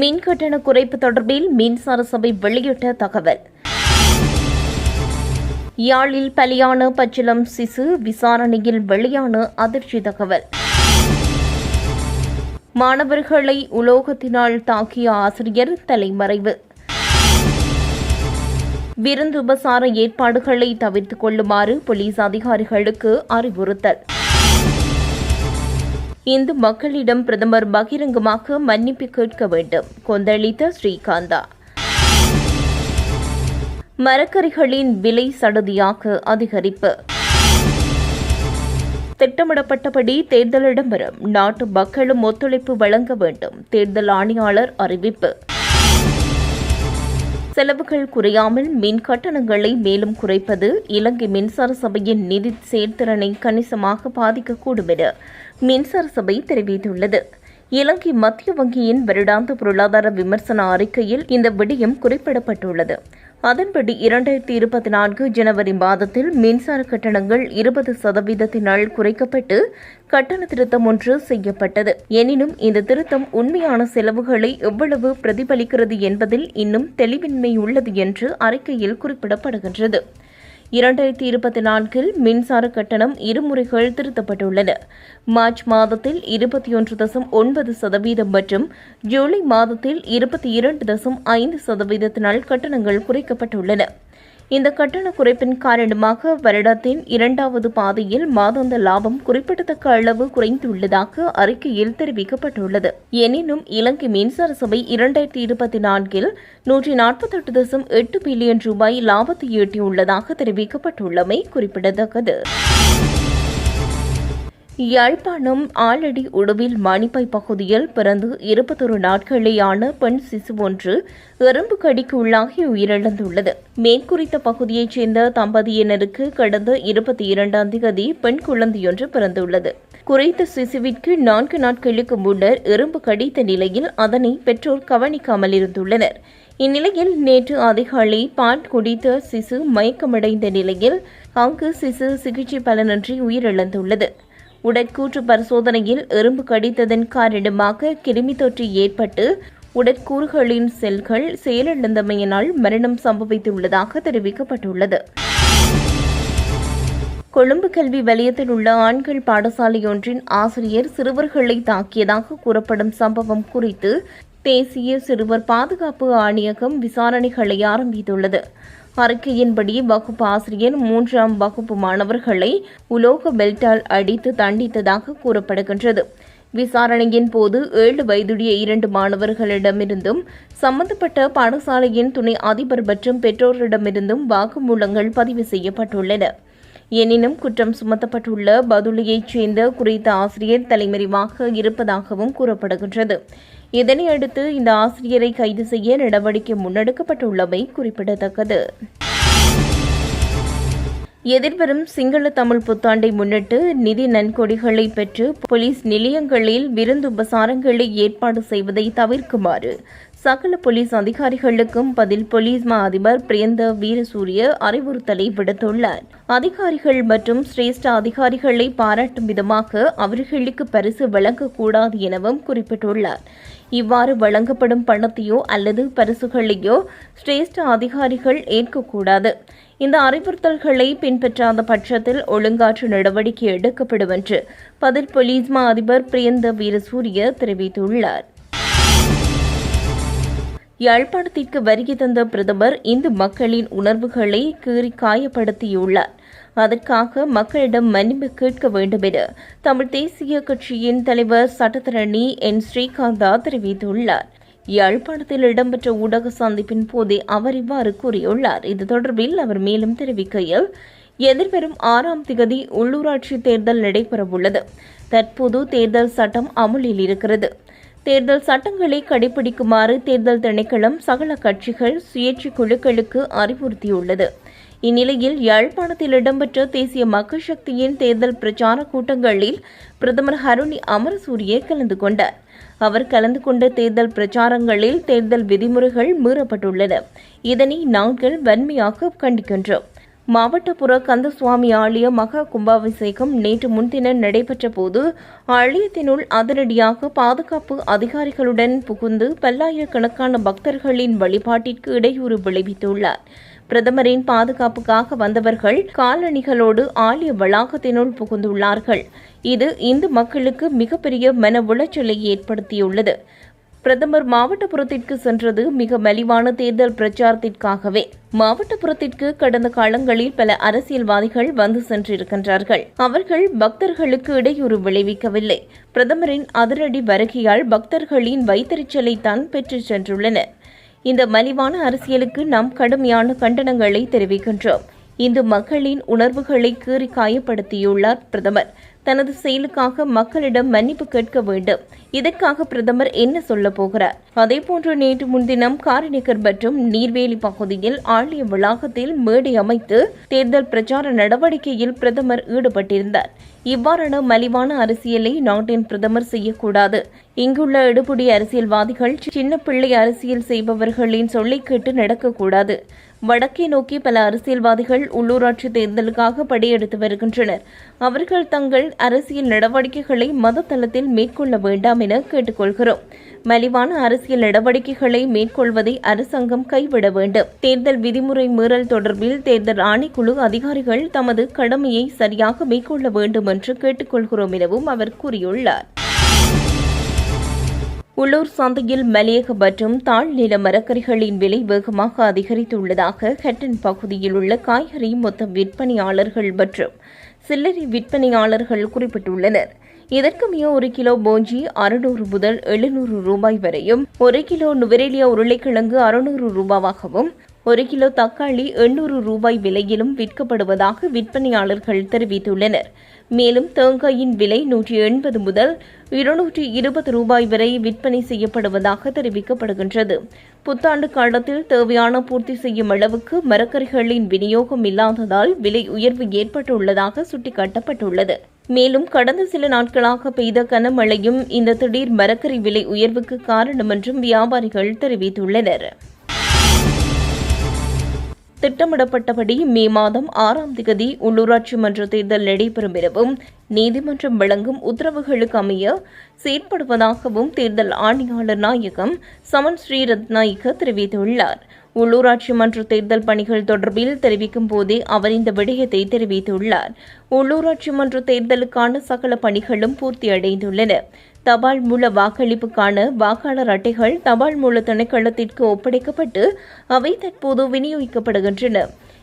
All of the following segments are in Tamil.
மின் கட்டண குறைப்பு தொடர்பில் மின்சார சபை வெளியிட்ட தகவல். யாழில் பலியான பச்சிலம் சிசு விசாரணையில் வெளியான அதிர்ச்சி தகவல். மாணவர்களை உலோகத்தினால் தாக்கிய ஆசிரியர் தலைமறைவு. விருந்து உபசார ஏற்பாடுகளை தவிர்த்துக் கொள்ளுமாறு போலீஸ் அதிகாரிகளுக்கு அறிவுறுத்தல். இந்து மக்களிடம் பிரதமர் பகிரங்கமாக மன்னிப்பு கேட்க வேண்டும். கொந்தளித்த ஸ்ரீகாந்தா. மரக்கறிகளின் விலை சடுதியாக அதிகரிப்பு. திட்டமிடப்பட்டபடி தேர்தல் இடம்பெறும். நாட்டு மக்களும் ஒத்துழைப்பு வழங்க வேண்டும். தேர்தல் ஆணையாளர் அறிவிப்பு. செலவுகள் குறையாமல் மின் கட்டணங்களை மேலும் குறைப்பது இலங்கை மின்சார சபையின் நிதி செயல்திறனை கணிசமாக பாதிக்கக்கூடும் என மின்சார சபை தெரிவித்துள்ளது. இலங்கை மத்திய வங்கியின் வருடாந்த பொருளாதார விமர்சன அறிக்கையில் இந்த விடயம் குறிப்பிடப்பட்டுள்ளது. அதன்படி இரண்டாயிரத்தி இருபத்தி நான்கு ஜனவரி மாதத்தில் மின்சார கட்டணங்கள் இருபது சதவீதத்தினால் குறைக்கப்பட்டு கட்டண திருத்தம் ஒன்று செய்யப்பட்டது. எனினும் இந்த திருத்தம் உண்மையான செலவுகளை எவ்வளவு பிரதிபலிக்கிறது என்பதில் இன்னும் தெளிவின்மை உள்ளது என்று அறிக்கையில் குறிப்பிடப்படுகின்றது. இரண்டாயிரத்தி இருபத்தி நான்கில் மின்சார கட்டணம் இருமுறைகள் திருத்தப்பட்டுள்ளன. மார்ச் மாதத்தில் இருபத்தி ஒன்று தசம் ஒன்பது சதவீதம் மற்றும் ஜூலை மாதத்தில் இருபத்தி இரண்டு தசம் ஐந்து சதவீதத்தினால் கட்டணங்கள் குறைக்கப்பட்டுள்ளன. இந்த கட்டண குறைப்பின் காரணமாக வருடத்தின் இரண்டாவது பாதையில் மாதாந்த லாபம் குறிப்பிடத்தக்க அளவு குறைந்துள்ளதாக அறிக்கையில் தெரிவிக்கப்பட்டுள்ளது. எனினும் இலங்கை மின்சார சபை இரண்டாயிரத்தி இருபத்தி நான்கில் நூற்றி நாற்பத்தெட்டு தசம் எட்டு பில்லியன் ரூபாய் லாபத்தை ஈட்டியுள்ளதாக தெரிவிக்கப்பட்டுள்ளமை குறிப்பிடத்தக்கது. யாழ்ப்பாணம் ஆலடி உடுவில் மணிப்பை பகுதியில் பிறந்து இருபத்தொரு நாட்களேயான பெண் சிசு ஒன்று எறும்பு கடிக்கு உள்ளாகி உயிரிழந்துள்ளது. மேற்குறித்த பகுதியைச் சேர்ந்த தம்பதியினருக்கு கடந்த இருபத்தி இரண்டாம் தேதி பெண் குழந்தையொன்று பிறந்துள்ளது. குறித்த சிசுவிற்கு நான்கு நாட்களுக்கு முன்னர் எறும்பு கடித்த நிலையில் அதனை பெற்றோர் கவனிக்காமல் இருந்துள்ளனர் இந்நிலையில் நேற்று அதிகாலை பால் குடித்த சிசு மயக்கமடைந்த நிலையில் அங்கு சிசு சிகிச்சை பலனின்றி உயிரிழந்துள்ளது. உடற்கூற்று பரிசோதனையில் எறும்பு கடித்ததன் காரணமாக கிருமி தொற்று ஏற்பட்டு உடற்கூறுகளின் செல்கள் செயலிழந்தமையினால் மரணம் சம்பவித்துள்ளதாக தெரிவிக்கப்பட்டுள்ளது. கொழும்பு கல்வி வலயத்தில் உள்ள ஆண்கள் பாடசாலையொன்றின் ஆசிரியர் சிறுவர்களை தாக்கியதாக கூறப்படும் சம்பவம் குறித்து தேசிய சிறுவர் பாதுகாப்பு ஆணையகம் விசாரணைகளை ஆரம்பித்துள்ளது. அறிக்கையின்படி வகுப்பு ஆசிரியர் மூன்றாம் வகுப்பு மாணவர்களை உலோக பெல்ட்டால் அடித்து தண்டித்ததாக கூறப்படுகின்றது. விசாரணையின் போது ஏழு வயதுடைய இரண்டு மாணவர்களிடமிருந்தும் சம்பந்தப்பட்ட பாடசாலையின் துணை அதிபர் மற்றும் பெற்றோரிடமிருந்தும் வாக்குமூலங்கள் பதிவு செய்யப்பட்டுள்ளன. எனினும் குற்றம் சுமத்தப்பட்டுள்ள பதுளியைச் சேர்ந்த குறித்த ஆசிரியர் தலைமறைவாக இருப்பதாகவும் கூறப்படுகின்றது. இதனையடுத்து இந்த ஆசிரியரை கைது செய்ய நடவடிக்கை முன்னெடுக்கப்பட்டுள்ளமை குறிப்பிடத்தக்கது. எதிர்வரும் சிங்கள தமிழ் புத்தாண்டை முன்னிட்டு நிதி நன்கொடைகளை பெற்று போலீஸ் நிலையங்களில் விருந்து உபசாரங்களை ஏற்பாடு செய்வதை தவிர்க்குமாறு சகல போலீஸ் அதிகாரிகளுக்கும் பதில் போலீஸ் மா அதிபர் பிரியந்த வீரசூரிய அறிவுறுத்தலை விடுத்துள்ளார். அதிகாரிகள் மற்றும் சிரேஷ்ட அதிகாரிகளை பாராட்டும் விதமாக அவர்களுக்கு பரிசு வழங்கக்கூடாது எனவும் குறிப்பிட்டுள்ளார். இவ்வாறு வழங்கப்படும் பணத்தையோ அல்லது பரிசுகளையோ சிரேஷ்ட அதிகாரிகள் ஏற்கக்கூடாது. இந்த அறிவுறுத்தல்களை பின்பற்றாத பட்சத்தில் ஒழுங்காற்று நடவடிக்கை எடுக்கப்படும் என்று பதில் போலீஸ் மா அதிபர் பிரியந்த வீரசூரிய தெரிவித்துள்ளார். யாழ்ப்பாணத்திற்கு வருகை தந்த பிரதமர் இந்து மக்களின் உணர்வுகளை கீறி காயப்படுத்தியுள்ளார். அதற்காக மக்களிடம் மன்னிப்பு கேட்க வேண்டும் என தமிழ் தேசிய கட்சியின் தலைவர் சட்டத்தரணி என். ஸ்ரீகாந்தா தெரிவித்துள்ளார். யாழ்ப்பாணத்தில் இடம்பெற்ற ஊடக சந்திப்பின் போதே அவர் இவ்வாறு கூறியுள்ளார். இது தொடர்பில் அவர் மேலும் தெரிவிக்கையில் எதிர்வரும் ஆறாம் திகதி உள்ளூராட்சி தேர்தல் நடைபெறவுள்ளது. தற்போது தேர்தல் சட்டம் அமுலில் இருக்கிறது. தேர்தல் சட்டங்களை கடைபிடிக்குமாறு தேர்தல் திணைக்களம் சகல கட்சிகள் சுயேட்சை குழுக்களுக்கு அறிவுறுத்தியுள்ளது. இந்நிலையில் யாழ்ப்பாணத்தில் இடம்பெற்ற தேசிய மக்கள் சக்தியின் தேர்தல் பிரச்சார கூட்டங்களில் பிரதமர் ஹருணி அமரசூரிய கலந்து கொண்டார். அவர் கலந்து கொண்ட தேர்தல் பிரச்சாரங்களில் தேர்தல் விதிமுறைகள் மீறப்பட்டுள்ளன இதனை நாங்கள் வன்மையாக கண்டிக்கின்றோம். மாவட்டப்புற கந்தசுவாமி ஆலய மகா கும்பாபிஷேகம் நேற்று முன்தினம் நடைபெற்ற போது ஆலயத்தினுள் அதிரடியாக பாதுகாப்பு அதிகாரிகளுடன் புகுந்து பல்லாயிரக்கணக்கான பக்தர்களின் வழிபாட்டிற்கு இடையூறு விளைவித்துள்ளார். பிரதமரின் பாதுகாப்புக்காக வந்தவர்கள் காலணிகளோடு ஆலய வளாகத்தினுள் புகுந்துள்ளார்கள். இது இந்து மக்களுக்கு மிகப்பெரிய மன உளைச்சலை ஏற்படுத்தியுள்ளது. பிரதமர் மாவட்டபுரத்திற்கு சென்றது மிக மலிவான தேர்தல் பிரச்சாரத்திற்காகவே. மாவட்டபுரத்திற்கு கடந்த காலங்களில் பல அரசியல்வாதிகள் வந்து சென்றிருக்கின்றார்கள். அவர்கள் பக்தர்களுக்கு இடையூறு விளைவிக்கவில்லை. பிரதமரின் அதிரடி வருகையால் பக்தர்களின் வைத்தறிச்சலை தான் பெற்று சென்றுள்ளனர். இந்த மலிவான அரசியலுக்கு நாம் கடுமையான கண்டனங்களை தெரிவிக்கின்றோம். இந்து மக்களின் உணர்வுகளை கீறி காயப்படுத்தியுள்ளார் பிரதமர். தனது செயலுக்காக மக்களிடம் மன்னிப்பு கேட்க வேண்டும். இதற்காக பிரதமர் என்ன சொல்ல போகிறார்? அதேபோன்று நேற்று முன்தினம் காரிநகர் மற்றும் நீர்வேலி பகுதியில் ஆலய வளாகத்தில் மேடை அமைத்து தேர்தல் பிரச்சார நடவடிக்கையில் பிரதமர் ஈடுபட்டிருந்தார். இவ்வாறான மலிவான அரசியலை நாட்டின் பிரதமர் செய்யக்கூடாது. இங்குள்ள எடுபுடி அரசியல்வாதிகள் சின்ன பிள்ளை அரசியல் செய்பவர்களின் சொல்லை கேட்டு நடக்கக்கூடாது. வடக்கே நோக்கி பல அரசியல்வாதிகள் உள்ளூராட்சி தேர்தலுக்காக படையெடுத்து வருகின்றனர். அவர்கள் தங்கள் அரசியல் நடவடிக்கைகளை மத தளத்தில் மேற்கொள்ள வேண்டாம் என கேட்டுக்கொள்கிறோம். மலிவான அரசியல் நடவடிக்கைகளை மேற்கொள்வதை அரசாங்கம் கைவிட வேண்டும். தேர்தல் விதிமுறை மீறல் தொடர்பில் தேர்தல் ஆணைக்குழு அதிகாரிகள் தமது கடமையை சரியாக மேற்கொள்ள வேண்டும் என்று கேட்டுக்கொள்கிறோம் எனவும் அவர் கூறியுள்ளார். உள்ளூர் சந்தையில் மலையக மற்றும் தாழ்நில மரக்கறிகளின் விலை வேகமாக அதிகரித்துள்ளதாக ஹெட்டன் பகுதியில் உள்ள காய்கறி மொத்த விற்பனையாளர்கள் மற்றும் சில்லறை விற்பனையாளர்கள் குறிப்பிட்டுள்ளனர். இதற்குமைய ஒரு கிலோ போஞ்சி அறுநூறு முதல் எழுநூறு ரூபாய் வரையும் ஒரு கிலோ நுவரேலியா உருளைக்கிழங்கு அறுநூறு ரூபாவாகவும் ஒரு கிலோ தக்காளி எண்ணூறு ரூபாய் விலையிலும் விற்கப்படுவதாக விற்பனையாளர்கள் தெரிவித்துள்ளனர். மேலும் தேங்காயின் விலை நூற்றி எண்பது முதல் இருநூற்றி இருபது ரூபாய் வரை விற்பனை செய்யப்படுவதாக தெரிவிக்கப்படுகின்றது. புத்தாண்டு காலத்தில் தேவையான பூர்த்தி செய்யும் அளவுக்கு மரக்கறிகளின் விநியோகம் இல்லாததால் விலை உயர்வு ஏற்பட்டுள்ளதாக சுட்டிக்காட்டப்பட்டுள்ளது. மேலும் கடந்த சில நாட்களாக பெய்த கனமழையும் இந்த திடீர் மரக்கறி விலை உயர்வுக்கு காரணம் என்றும் வியாபாரிகள் தெரிவித்துள்ளனர். திட்டமிடப்பட்டபடி மே மாதம் ஆறாம் தேதி உள்ளூராட்சி மன்ற தேர்தல் நடைபெறும் எனவும் நீதிமன்றம் வழங்கும் உத்தரவுகளுக்கு அமைய செயற்படுவதாகவும் தேர்தல் ஆணையாளர் நாயகம் சமன் ஸ்ரீரத் நாயக்க தெரிவித்துள்ளார். உள்ளூராட்சி மன்ற தேர்தல் பணிகள் தொடர்பில் தெரிவிக்கும் போதே அவர் இந்த விடயத்தை தெரிவித்துள்ளார். உள்ளூராட்சி மன்ற தேர்தலுக்கான சகல பணிகளும் பூர்த்தியடைந்துள்ளன. தபால் மூல வாக்களிப்புக்கான வாக்காளர் அட்டைகள் தபால் மூல திணைக்களத்திற்கு ஒப்படைக்கப்பட்டு அவை தற்போது விநியோகிக்கப்படுகின்றன.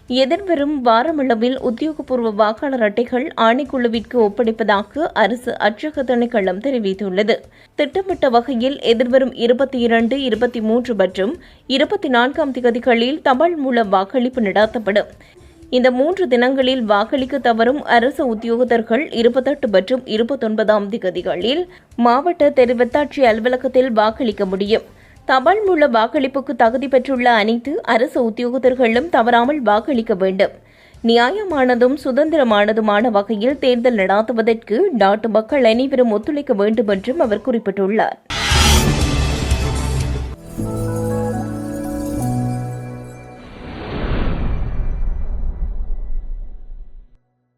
எதிர்வரும் வாரமளவில் உத்தியோகபூர்வ வாக்காளர் அட்டைகள் ஆணைக்குழுவிற்கு ஒப்படைப்பதாக அரசு அச்சக திணைக்களம் தெரிவித்துள்ளது. திட்டமிட்ட வகையில் எதிர்வரும் இருபத்தி இரண்டு இருபத்தி மூன்று மற்றும் இருபத்தி நான்காம் திகதிகளில் தபால் மூலம் வாக்களிப்பு நடத்தப்படும். இந்த மூன்று தினங்களில் வாக்களிக்க தவறும் அரசு உத்தியோகத்தர்கள் இருபத்தெட்டு மற்றும் இருபத்தொன்பதாம் திகதிகளில் மாவட்ட தெரிவத்தாட்சி அலுவலகத்தில் வாக்களிக்க முடியும். தபால் மூல வாக்களிப்புக்கு தகுதி பெற்றுள்ள அனைத்து அரசு உத்தியோகத்தர்களும் தவறாமல் வாக்களிக்க வேண்டும். நியாயமானதும் சுதந்திரமானதுமான வகையில் தேர்தல் நடாத்துவதற்கு நாட்டு மக்கள் அனைவரும் ஒத்துழைக்க வேண்டும் என்றும் அவர் குறிப்பிட்டுள்ளார்.